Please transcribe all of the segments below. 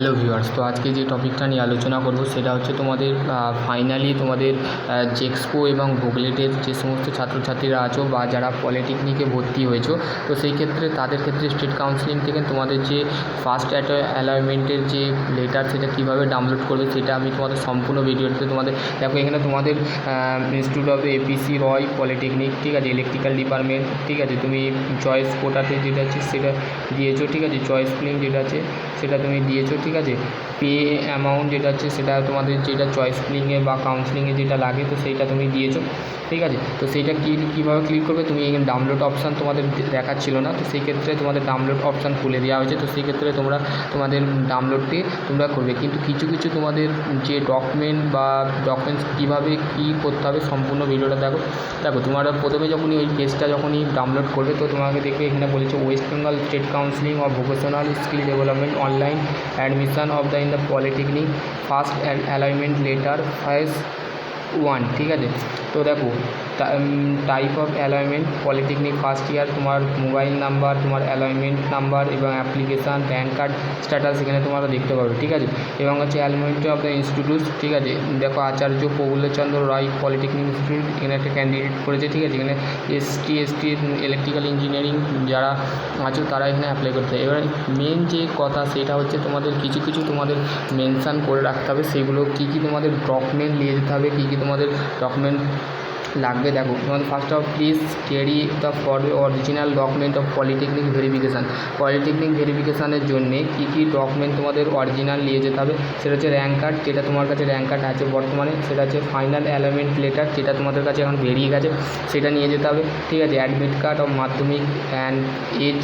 Hello viewers তো আজকে যে টপিকটা নিয়ে আলোচনা করব সেটা হচ্ছে তোমাদের ফাইনালি তোমাদের জেক্সপো এবং ভোগলেটের যে সমস্ত ছাত্রছাত্রীরা আছো বা যারা পলিটেকনিকে ভর্তি হয়েছো, তো সেই ক্ষেত্রে, তাদের ক্ষেত্রে স্টেট কাউন্সিলিং থেকে তোমাদের যে ফার্স্ট অ্যালাইনমেন্টের যে লেটার সেটা কীভাবে ডাউনলোড করবে সেটা আমি তোমাদের সম্পূর্ণ ভিডিওতে তোমাদের, দেখো এখানে তোমাদের institute of APC Roy polytechnic ঠিক আছে ইলেকট্রিক্যাল ডিপার্টমেন্ট ঠিক আছে, তুমি চয়েস কোটাতে যেটা আছে সেটা দিয়েছ, ঠিক আছে চয়েস ফিলিং যেটা আছে সেটা তুমি দিয়েছ ঠিক আছে? পে অ্যামাউন্ট যেটা আছে সেটা তোমাদের যেটা চয়েস ফিলিংয়ে বা কাউন্সিলিংয়ে যেটা লাগে তো সেইটা তুমি দিয়েছ, ঠিক আছে? তো সেইটা কী, কীভাবে ক্লিক করবে? তুমি এখানে ডাউনলোড অপশান তোমাদের দেখাচ্ছিল না, তো সেই ক্ষেত্রে তোমাদের ডাউনলোড অপশান খুলে দেওয়া হয়েছে, তো সেই ক্ষেত্রে তোমরা তোমাদের ডাউনলোডটি তোমরা করবে। কিন্তু কিছু কিছু তোমাদের যে ডকুমেন্ট বা ডকুমেন্টস কীভাবে কী করতে হবে সম্পূর্ণ ভিডিওটা দেখো। দেখো, তোমরা প্রথমে যখনই ওই পেজটা যখনই ডাউনলোড করবে, তো তোমাকে দেখবে এখানে বলেছে West Bengal state counselling of vocational skill development online admission of the in the polytechnic first alignment letter phase one ঠিক আছে? তো দেখো type of alignment polytechnic first year তোমার মোবাইল নাম্বার তোমার অ্যালাইনমেন্ট নাম্বার এবং অ্যাপ্লিকেশান প্যান কার্ড স্ট্যাটাস এখানে তোমরা দেখতে পাবে, ঠিক আছে? এবং হচ্ছে অ্যালাইনমেন্ট অফ দ্য ইনস্টিটিউট ঠিক আছে? দেখো আচার্য প্রফুল্লচন্দ্র রায় পলিটেকনিক ইনস্টিটিউট এখানে একটা ক্যান্ডিডেট করেছে, ঠিক আছে? এখানে এসটি এসটি ইলেকট্রিক্যাল ইঞ্জিনিয়ারিং যারা আছো, তারা এখানে অ্যাপ্লাই করতে এবার মেন যে কথা, সেটা হচ্ছে তোমাদের কিছু কিছু তোমাদের মেনশান করে রাখতে হবে, সেগুলো কী কী তোমাদের ডকুমেন্ট নিয়ে যেতে হবে, কী কী তোমাদের ডকুমেন্ট লাগবে, দেখো। তোমাদের first of please carry the for original document of polytechnic verification polytechnic ভেরিফিকেশানের জন্যে কী কী ডকুমেন্ট তোমাদের অরিজিনাল নিয়ে যেতে হবে? সেটা হচ্ছে র্যাঙ্ক কার্ড যেটা তোমার কাছে র্যাঙ্ক কার্ড আছে বর্তমানে। সেটা হচ্ছে ফাইনাল অ্যালাইনমেন্ট লেটার যেটা তোমাদের কাছে এখন বেরিয়ে গেছে, সেটা নিয়ে যেতে হবে। ঠিক আছে? Admit card of Madhyamik and age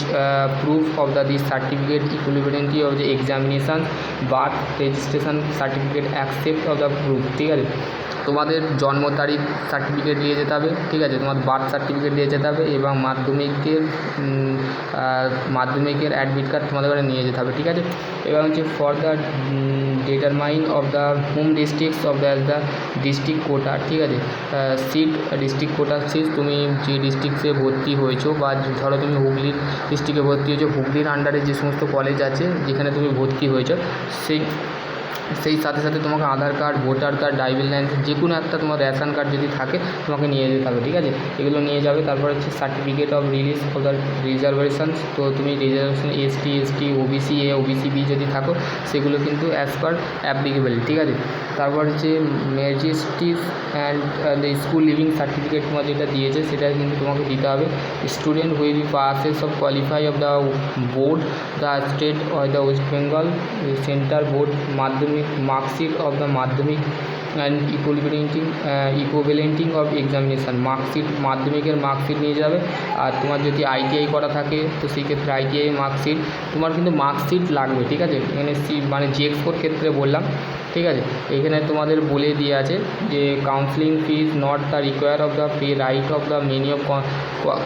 proof of the this certificate equivalency of the examination birth registration certificate accept of the proof ঠিক আছে? তোমাদের জন্ম তারিখ সার্টিফিকেট নিয়ে যেতে হবে, ঠিক আছে? তোমার বার্থ সার্টিফিকেট নিয়ে যেতে হবে এবং মাধ্যমিকের মাধ্যমিকের অ্যাডমিট কার্ড তোমাদের কাছে নিয়ে যেতে হবে, ঠিক আছে? এবং হচ্ছে for the determine of the home districts of the the district quota ঠিক আছে? সিট ডিস্ট্রিক্ট কোটা সিট তুমি যে ডিস্ট্রিক্টসে ভর্তি হয়েছো বা ধরো তুমি হুগলির ডিস্ট্রিক্টে ভর্তি হয়েছো, হুগলির আন্ডারে যে সমস্ত কলেজ আছে যেখানে তুমি ভর্তি হয়েছো, সেই সেই সাথে সাথে তোমাকে Aadhaar card, voter card, driving licence, যে কোনো একটা তোমার রেশন কার্ড যদি থাকে, তোমাকে নিয়ে যেতে হবে, ঠিক আছে? এগুলো নিয়ে যাবে, তারপর হচ্ছে certificate of release of the reservations তো তুমি reservation ST ST OBC A OBC B যদি থাকো, সেগুলো কিন্তু অ্যাজ পার অ্যাপ্লিকেবল ঠিক আছে? তারপর হচ্ছে magistrates and the school leaving certificate তোমার যেটা দিয়েছে, সেটা কিন্তু তোমাকে দিতে হবে। Student will passes of qualify of the board the state of the West Bengal centre board Madhyamik marksheet of the Madhyamik and equivalenting equivalenting of examination marksheet মাধ্যমিকের marksheet নিয়ে যাবে। আর তোমার যদি আইটিআই করা থাকে, তো সেই ক্ষেত্রে আইটিআই মার্কশিট তোমার কিন্তু মার্কশিট লাগবে, ঠিক আছে? এখানে সি মানে জিএক্সপোর ক্ষেত্রে বললাম, ঠিক আছে? এখানে তোমাদের বলে দিয়ে আছে যে counselling fees not the require of the pay right of the many of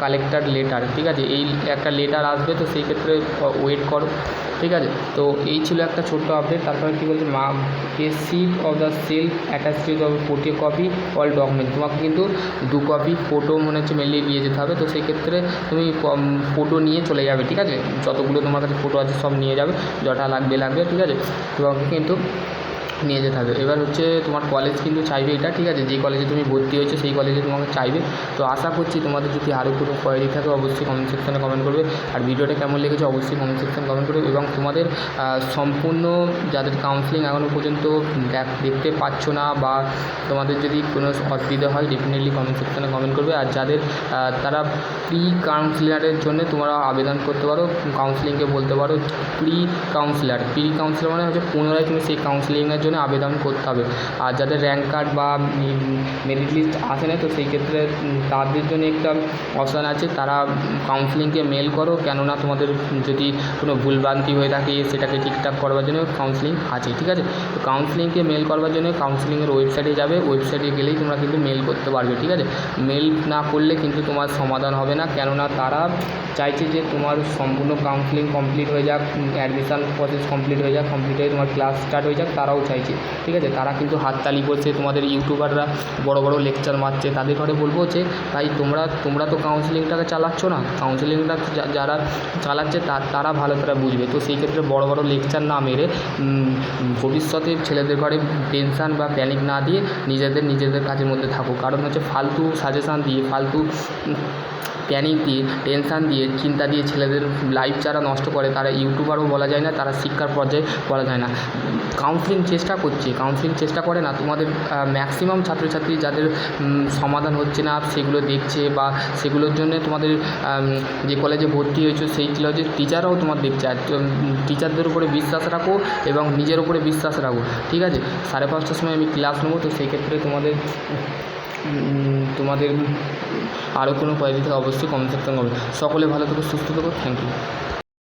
collector letter ঠিক আছে? এই একটা লেটার আসবে, তো সেই ক্ষেত্রে ওয়েট করো। ঠিক আছে? তো এই ছিল একটা ছোট্ট আপডেট তারপরে কী বলছে? মা কে seat of the self two of photocopy all document তোমাকে কিন্তু দু কপি ফটো মনে হচ্ছে মেনলি নিয়ে যেতে হবে, তো সেই ক্ষেত্রে তুমি ফটো নিয়ে চলে যাবে, ঠিক আছে? যতগুলো তোমার কাছে ফটো আছে সব নিয়ে যাবে, যটা লাগবে লাগবে, ঠিক আছে? তোমাকে কিন্তু নিয়ে যেতে হবে। এবার হচ্ছে তোমার কলেজ কিন্তু চাইবে এটা, ঠিক আছে? যে কলেজে তুমি ভর্তি হয়েছো, সেই কলেজে তোমাকে চাইবে। তো আশা করছি তোমাদের যদি আরও কোনো কোয়ারি থাকে, অবশ্যই কমেন্ট সেকশানে কমেন্ট করবে। আর ভিডিওটা কেমন লেগেছে, অবশ্যই কমেন্ট সেকশানে কমেন্ট করবে। এবং তোমাদের সম্পূর্ণ যাদের কাউন্সিলিং এখনও পর্যন্ত দেখতে পাচ্ছ না বা তোমাদের যদি কোনো অসুবিধা হয় ডেফিনেটলি কমেন্ট সেকশানে কমেন্ট করবে। আর যাদের তারা প্রি কাউন্সিলারের জন্য তোমরা আবেদন করতে পারো কাউন্সিলিংকে বলতে পারো প্রি কাউন্সিলার প্রি কাউন্সিলার মানে হচ্ছে পুনরায় তুমি সেই কাউন্সিলিংয়ের জন্য আবেদন করতে হবে। আর যাদের র্যাঙ্ক কার্ড বা মেরিট লিস্ট আসে না, তো সেই ক্ষেত্রে তাদের জন্য একটা অপশান আছে। তারা কাউন্সিলিংকে মেল করো, কেননা তোমাদের যদি কোনো ভুলভ্রান্তি হয়ে থাকে, সেটাকে ঠিকঠাক করবার জন্য কাউন্সিলিং আছে, ঠিক আছে? তো কাউন্সিলিংকে মেল করবার জন্য কাউন্সিলিংয়ের ওয়েবসাইটে যাবে। ওয়েবসাইটে গেলেই তোমরা কিন্তু মেল করতে পারবে, ঠিক আছে? মেল না করলে কিন্তু তোমার সমাধান হবে না, কেননা তারা চাইছে যে তোমার সম্পূর্ণ কাউন্সিলিং কমপ্লিট হয়ে যাক অ্যাডমিশান প্রসেস কমপ্লিট হয়ে যাক কমপ্লিট হয়ে তোমার ক্লাস স্টার্ট হয়ে যাক, তারাও চায় চাইছে, ঠিক আছে? তারা কিন্তু হাততালি করছে, তোমাদের ইউটিউবাররা বড় বড় লেকচার মারছে। তাদের ঘরে বলব যে, ভাই, তোমরা তোমরা তো কাউন্সিলিংটাকে চালাচ্ছ না। কাউন্সিলিংটা যারা চালাচ্ছে তারা ভালো তারা বুঝবে। তো সেই ক্ষেত্রে বড় বড় লেকচার না মেরে ভবিষ্যতে ছেলেদের ঘরে টেনশান বা প্যানিক না দিয়ে নিজেদের নিজেদের কাজের মধ্যে থাকো কারণ হচ্ছে ফালতু সাজেশান দিয়ে, ফালতু প্যানিক দিয়ে টেনশান দিয়ে, চিন্তা দিয়ে ছেলেদের লাইফ যারা নষ্ট করে, তারা ইউটিউবারও বলা যায় না, তারা শিক্ষার পর্যায়ে বলা যায় না। কাউন্সিলিং চেষ্টা করছে কাউন্সিলিং চেষ্টা করে না, তোমাদের ম্যাক্সিমাম ছাত্রছাত্রী যাদের সমাধান হচ্ছে না, সেগুলো দেখছে বা সেগুলোর জন্য তোমাদের যে কলেজে ভর্তি হয়েছো, সেই কলেজের টিচাররাও তোমার দেখছে। আর টিচারদের উপরে বিশ্বাস রাখো এবং নিজের উপরে বিশ্বাস রাখো, ঠিক আছে? সাড়ে পাঁচটার সময় আমি ক্লাস নেব, তো সেই ক্ষেত্রে তোমাদের তোমাদের আরও কোনো কোয়ারি থেকে, অবশ্যই কমেন্ট সেকশন সকলে ভালো থেকো, সুস্থ থেকো থ্যাংক ইউ